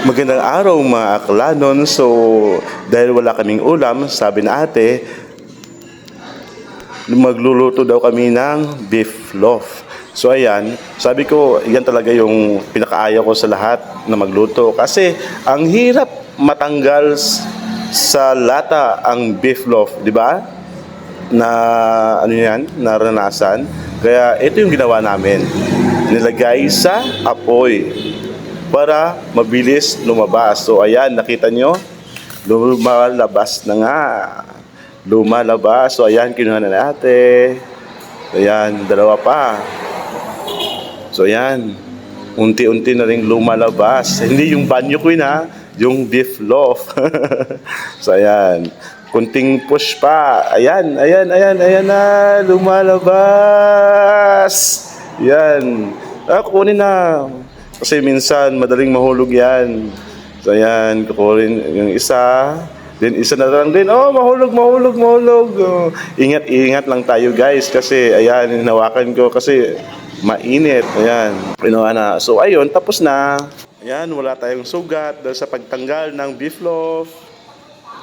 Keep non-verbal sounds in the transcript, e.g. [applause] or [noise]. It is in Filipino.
Magandang araw mga aklanon. So, dahil wala kaming ulam, sabi na ate, magluluto daw kami ng beef loaf. So ayan, sabi ko, yan talaga yung pinakaayaw ko sa lahat na magluto. Kasi ang hirap matanggal sa lata ang beef loaf, di ba? Na ano yan, naranasan. Kaya ito yung ginawa namin. Nilagay sa apoy para mabilis lumabas. So ayan, nakita nyo? Lumalabas na nga. Lumalabas. So ayan, kinuha na natin. Ayan, dalawa pa. So ayan, unti-unti na rin lumalabas. Hindi yung banyo queen ha, yung beef loaf. [laughs] so ayan, kunting push pa. Ayan, ayan, ayan, ayan na, lumalabas. Yan. Ah, kukunin na. Kasi minsan, madaling mahulog yan. So ayan, kukunin yung isa. Then isa na lang din, oh, mahulog, mahulog, mahulog. Oh, ingat, ingat lang tayo guys. Kasi, ayan, hinawakan ko kasi mainit. Ayan, pinuha na. So ayun, tapos na. Ayan, wala tayong sugat dahil sa pagtanggal ng beef loaf.